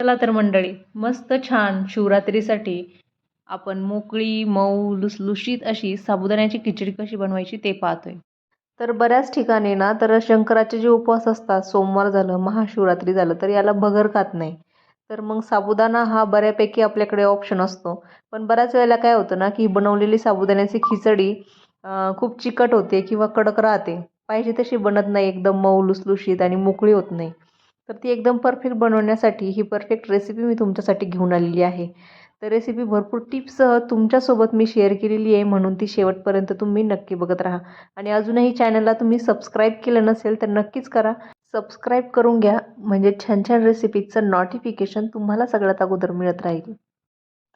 चला तर मंडळी मस्त छान शिवरात्रीसाठी आपण मोकळी मऊ लुसलुशीत अशी साबुदाण्याची खिचडी कशी बनवायची ते पाहतोय. तर बऱ्याच ठिकाणी ना तर शंकराचे जे उपवास असतात सोमवार झालं महाशिवरात्री झालं तर याला भगर खात नाही. तर मग साबुदाणा हा बऱ्यापैकी आपल्याकडे ऑप्शन असतो. पण बऱ्याच वेळेला काय होतं ना की बनवलेली साबुदाण्याची खिचडी खूप चिकट होते किंवा कडक राहते. पाहिजे तशी बनत नाही एकदम मऊ लुसलुशीत आणि मोकळी होत नाही. तर ती एकदम परफेक्ट बनवण्यासाठी ही परफेक्ट रेसिपी मी तुमच्यासाठी घेऊन आलेली आहे. तर रेसिपी भरपूर टिप्ससह तुमच्यासोबत मी शेअर केलेली आहे म्हणून ती शेवटपर्यंत तुम्ही नक्की बघत राहा. आणि अजूनही चॅनलला तुम्ही सबस्क्राईब केलं नसेल तर नक्कीच करा. सबस्क्राईब करून घ्या. म्हणजे छान छान रेसिपीचं नोटिफिकेशन तुम्हाला सगळ्यात अगोदर मिळत राहील.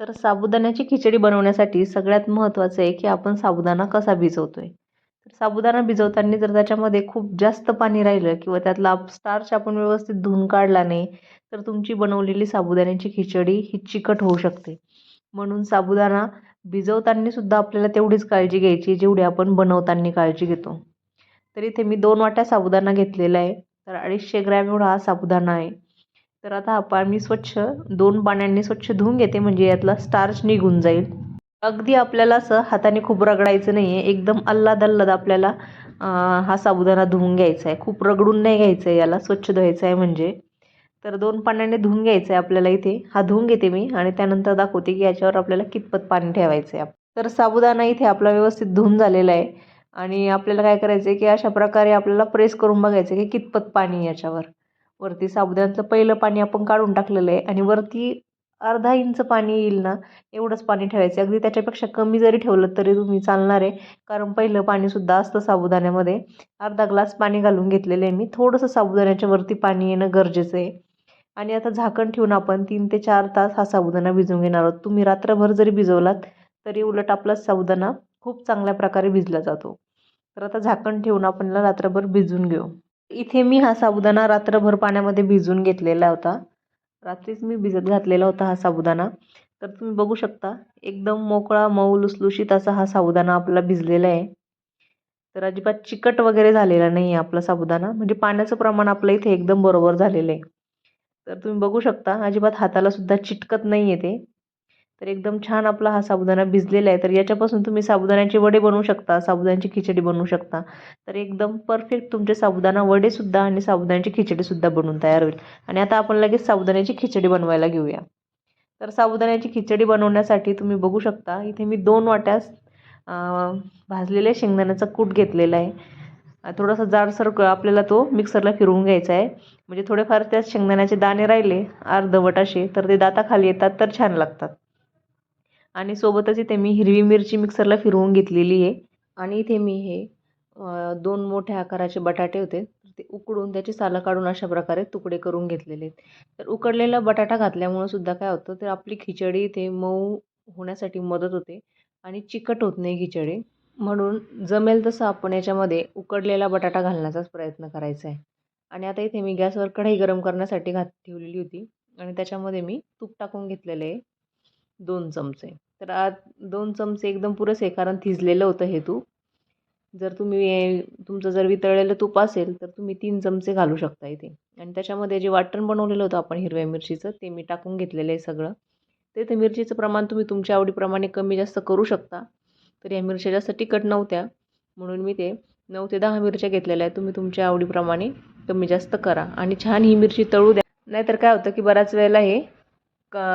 तर साबुदाण्याची खिचडी बनवण्यासाठी सगळ्यात महत्त्वाचं आहे की आपण साबुदाणा कसा भिजवतो आहे तर साबुदाणा भिजवताना जर त्याच्यामध्ये खूप जास्त पाणी राहिलं किंवा त्यातला स्टार्च आपण व्यवस्थित धुवून काढला नाही तर तुमची बनवलेली साबुदाण्याची खिचडी ही चिकट होऊ शकते. म्हणून साबुदाणा भिजवताना सुद्धा आपल्याला तेवढीच काळजी घ्यायची जेवढी आपण बनवताना काळजी घेतो. तर इथे मी दोन वाट्या साबुदाणा घेतलेला आहे तर अडीचशे ग्रॅम एवढा हा साबुदाणा आहे. तर आता आपण मी स्वच्छ दोन पाण्याने स्वच्छ धुवून घेते म्हणजे यातला स्टार्च निघून जाईल. अगदी आपल्याला असं हाताने खूप रगडायचं नाही आहे एकदम अल्लाद अल्लाद आपल्याला हा साबुदाणा धुवून घ्यायचा आहे खूप रगडून नाही घ्यायचं आहे याला स्वच्छ धुवायचं आहे म्हणजे. तर दोन पाण्याने धुवून घ्यायचं आहे आपल्याला इथे. हा धुवून घेते मी आणि त्यानंतर दाखवते की याच्यावर आपल्याला कितपत पाणी ठेवायचं आहे तर साबुदाणा इथे आपला व्यवस्थित धुवून झालेला आहे. आणि आपल्याला काय करायचं आहे की अशा प्रकारे आपल्याला प्रेस करून बघायचं आहे की कितपत पाणी आहे याच्यावर. वरती साबुदाण्याचं पहिलं पाणी आपण काढून टाकलेलं आहे आणि वरती अर्धा इंच पाणी येईल ना एवढंच पाणी ठेवायचं. अगदी त्याच्यापेक्षा कमी जरी ठेवलं तरी तुम्ही चालणार आहे. कारण पहिलं पाणीसुद्धा असतं साबुदाण्यामध्ये. अर्धा ग्लास पाणी घालून घेतलेलं आहे मी. थोडंसं साबुदाण्याच्या वरती पाणी येणं गरजेचं आहे. आणि आता झाकण ठेवून आपण तीन ते चार तास हा साबुदाणा भिजवून घेणार आहोत. तुम्ही रात्रभर जरी भिजवलात तरी उलट आपला साबुदाणा खूप चांगल्या प्रकारे भिजला जातो. तर आता झाकण ठेवून आपण रात्रभर भिजवून घेऊ. इथे मी हा साबुदाणा रात्रभर पाण्यामध्ये भिजवून घेतलेला होता. रात्रीच मी भिजत घातलेला होता हा साबुदाणा. तर तुम्ही बघू शकता एकदम मोकळा मऊ लुसलुशीत असा हा साबुदाणा आपला भिजलेला आहे. तर अजिबात चिकट वगैरे झालेला नाही आहे आपला साबुदाणा. म्हणजे पाण्याचं प्रमाण आपलं इथे एकदम बरोबर झालेलं आहे. तर तुम्ही बघू शकता अजिबात हाताला सुद्धा चिटकत नाही आहे ते. तर एकदम छान आपला हा साबुदाणा भिजलेला आहे. तर याच्यापासून तुम्ही साबुदाण्याचे वडे बनवू शकता साबुदाण्याची खिचडी बनवू शकता. तर एकदम परफेक्ट तुमचे साबुदाणा वडेसुद्धा आणि साबुदाण्याची खिचडीसुद्धा बनवून तयार होईल. आणि आता आपण लगेच साबुदाण्याची खिचडी बनवायला घेऊया. तर साबुदाण्याची खिचडी बनवण्यासाठी तुम्ही बघू शकता इथे मी दोन वाट्यास भाजलेल्या शेंगदाण्याचा कूट घेतलेला आहे. थोडासा जाडसर क- आपल्याला तो मिक्सरला फिरवून घ्यायचा आहे. म्हणजे थोडेफार त्यात शेंगदाण्याचे दाणे राहिले अर्धवट असे तर ते दाताखाली येतात तर छान लागतात. आणि सोबतच इथे मी हिरवी मिरची मिक्सरला फिरवून घेतलेली आहे. आणि इथे मी हे दोन मोठ्या आकाराचे बटाटे होते. तर ते उकडून त्याची सालं काढून अशा प्रकारे तुकडे करून घेतलेले आहेत. तर उकडलेला बटाटा घातल्यामुळं सुद्धा काय होतं तर आपली खिचडी इथे मऊ होण्यासाठी मदत होते आणि चिकट होत नाही खिचडी. म्हणून जमेल तसं आपण याच्यामध्ये उकडलेला बटाटा घालण्याचाच प्रयत्न करायचा आहे. आणि आता इथे मी गॅसवर कढई गरम करण्यासाठी घात ठेवलेली होती. आणि त्याच्यामध्ये मी तूप टाकून घेतलेलं आहे. दोन चमचे. तर आज दोन चमचे एकदम पुरेसे कारण थिजलेलं होतं हे तूप. जर तुम्ही तुमचं जर वितळलेलं तूप असेल तर तुम्ही तीन चमचे घालू शकता इथे. आणि त्याच्यामध्ये जे वाटण बनवलेलं होतं आपण हिरव्या मिरचीचं ते मी टाकून घेतलेलं आहे सगळं. तर ते मिरचीचं प्रमाण तुम्ही तुमच्या आवडीप्रमाणे कमी जास्त करू शकता. तर या मिरच्या जास्त तिखट नव्हत्या म्हणून मी ते नऊ ते दहा मिरच्या घेतलेल्या आहेत. तुम्ही तुमच्या आवडीप्रमाणे कमी जास्त करा. आणि छान ही मिरची तळू द्या. नाहीतर काय होतं की बऱ्याच वेळेला हे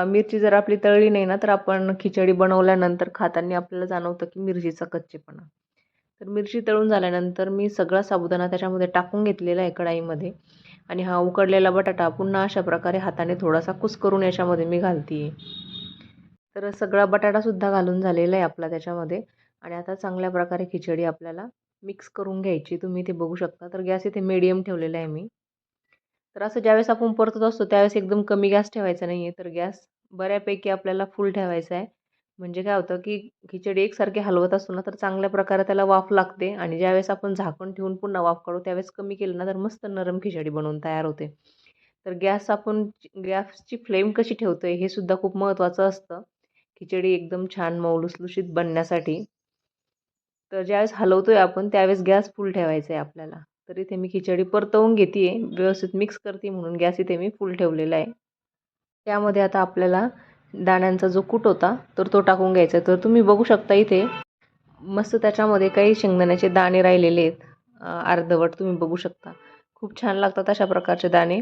मिरची जर आपली तळली नाही ना तर आपण खिचडी बनवल्यानंतर खाताना आपल्याला जाणवतं की मिरचीचा कच्चेपणा. तर मिरची तळून झाल्यानंतर मी सगळा साबुदाणा त्याच्यामध्ये टाकून घेतलेला आहे कढाईमध्ये. आणि हा उकडलेला बटाटा पुन्हा अशा प्रकारे हाताने थोडासा कुस करून याच्यामध्ये मी घालते आहे तर सगळा बटाटासुद्धा घालून झालेला आहे आपला त्याच्यामध्ये. आणि आता चांगल्या प्रकारे खिचडी आपल्याला मिक्स करून घ्यायची. तुम्ही ते बघू शकता. तर गॅस इथे मीडियम ठेवलेला आहे मी. तर असं ज्यावेळेस आपण परतत असतो त्यावेळेस एकदम कमी गॅस ठेवायचा नाही आहे तर गॅस बऱ्यापैकी आपल्याला फुल ठेवायचा आहे. म्हणजे काय होतं की खिचडी एकसारखी हलवत असतो ना तर चांगल्या प्रकारे त्याला वाफ लागते आणि ज्यावेळेस आपण झाकण ठेवून पुन्हा वाफ काढू त्यावेळेस कमी केलं ना तर मस्त नरम खिचडी बनवून तयार होते. तर गॅस आपण गॅसची फ्लेम कशी ठेवतो आहे हे सुद्धा खूप महत्त्वाचं असतं. खिचडी एकदम छान मऊ लुसलुशीत बनण्यासाठी. तर ज्यावेळेस हलवतो आहे आपण त्यावेळेस गॅस फुल ठेवायचा आहे आपल्याला. तर इथे मी खिचडी परतवून घेते आहे व्यवस्थित मिक्स करते म्हणून गॅस इथे मी फुल ठेवलेला आहे. त्यामध्ये आता आपल्याला दाण्यांचा जो कूट होता तर तो टाकून घ्यायचा तर तुम्ही बघू शकता इथे मस्त त्याच्यामध्ये काही शेंगदाण्याचे दाणे राहिलेले आहेत. अर्धवट तुम्ही बघू शकता. खूप छान लागतात अशा प्रकारचे दाणे.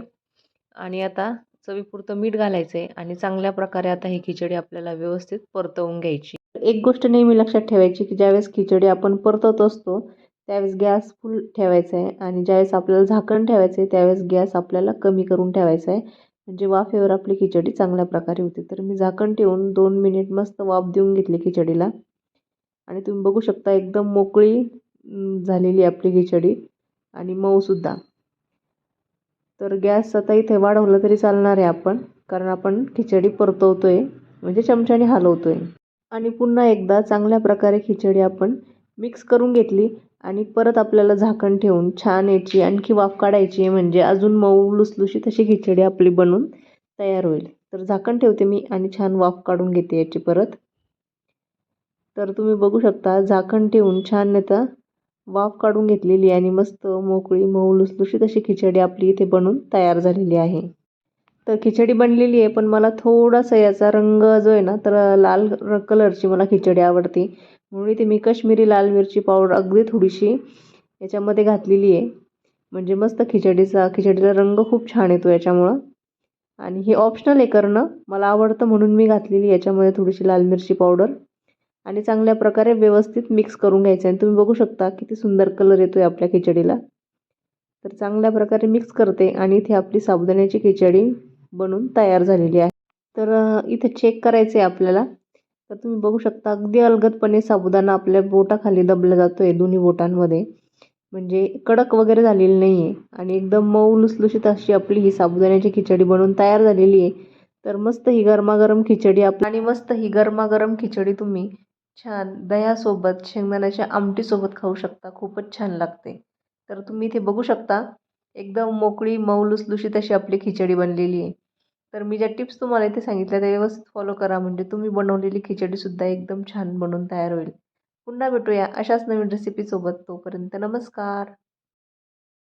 आणि आता चवीपुरतं मीठ घालायचं आहे आणि चांगल्या प्रकारे आता ही खिचडी आपल्याला व्यवस्थित परतवून घ्यायची. एक गोष्ट नेहमी लक्षात ठेवायची की ज्यावेळेस खिचडी आपण परतवत असतो त्यावेळेस गॅस फुल ठेवायचा आहे आणि ज्यावेळेस आपल्याला झाकण ठेवायचं आहे त्यावेळेस गॅस आपल्याला कमी करून ठेवायचा आहे म्हणजे वाफेवर आपली खिचडी चांगल्या प्रकारे होते. तर मी झाकण ठेवून दोन मिनिट मस्त वाफ देऊन घेतली खिचडीला. आणि तुम्ही बघू शकता एकदम मोकळी झालेली आपली खिचडी आणि मऊसुद्धा तर गॅस आता इथे वाढवलं तरी चालणार आहे आपण कारण आपण खिचडी परतवतो आहे म्हणजे चमच्याने हलवतो आहे आणि पुन्हा एकदा चांगल्या प्रकारे खिचडी आपण मिक्स करून घेतली आणि परत आपल्याला झाकण ठेवून छान याची आणखी वाफ काढायची आहे म्हणजे अजून मऊ लुसलुशीत अशी खिचडी आपली बनून तयार होईल. तर झाकण ठेवते मी आणि छान वाफ काढून घेते याची परत. तर तुम्ही बघू शकता झाकण ठेवून छान आता वाफ काढून घेतलेली आणि मस्त मोकळी मऊ लुसलुशीत अशी खिचडी आपली इथे बनून तयार झालेली आहे. तर खिचडी बनलेली आहे पण मला थोडासा याचा रंग जो आहे ना तर लाल कलरची मला खिचडी आवडते. म्हणून इथे मी कश्मीरी लाल मिरची पावडर अगदी थोडीशी याच्यामध्ये घातलेली आहे. म्हणजे मस्त खिचडीचा खिचडीचा रंग खूप छान येतो याच्यामुळं. आणि हे ऑप्शनल आहे करणं. मला आवडतं म्हणून मी घातलेली याच्यामध्ये थोडीशी लाल मिरची पावडर आणि चांगल्या प्रकारे व्यवस्थित मिक्स करून घ्यायचं आणि तुम्ही बघू शकता किती सुंदर कलर येतो आहे आपल्या खिचडीला. तर चांगल्या प्रकारे मिक्स करते आणि इथे आपली साबुदाण्याची खिचडी बनून तयार झालेली आहे. तर इथे चेक करायचं आहे आपल्याला. तर तुम्ही बघू शकता अगदी अलगदपणे साबुदाणा आपल्या बोटाखाली दबला जातो आहे दोन्ही बोटांमध्ये. म्हणजे कडक वगैरे झालेली नाही आहे आणि एकदम मऊ लुसलुशीत अशी आपली ही साबुदाण्याची खिचडी बनवून तयार झालेली आहे. तर मस्त ही गरमागरम खिचडी आप आणि मस्त ही गरमागरम खिचडी तुम्ही छान दह्यासोबत शेंगदाण्याच्या आमटीसोबत खाऊ शकता. खूपच छान लागते. तर तुम्ही इथे बघू शकता एकदम मोकळी मऊ लुसलुशीत अशी आपली खिचडी बनलेली आहे. तर मी ज्या टिप्स तुम्हाला इथे सांगितल्या त्या व्यवस्थित फॉलो करा. म्हणजे तुम्ही बनवलेली खिचडीसुद्धा एकदम छान बनून तयार होईल. पुन्हा भेटूया अशाच नवीन रेसिपीसोबत तोपर्यंत नमस्कार.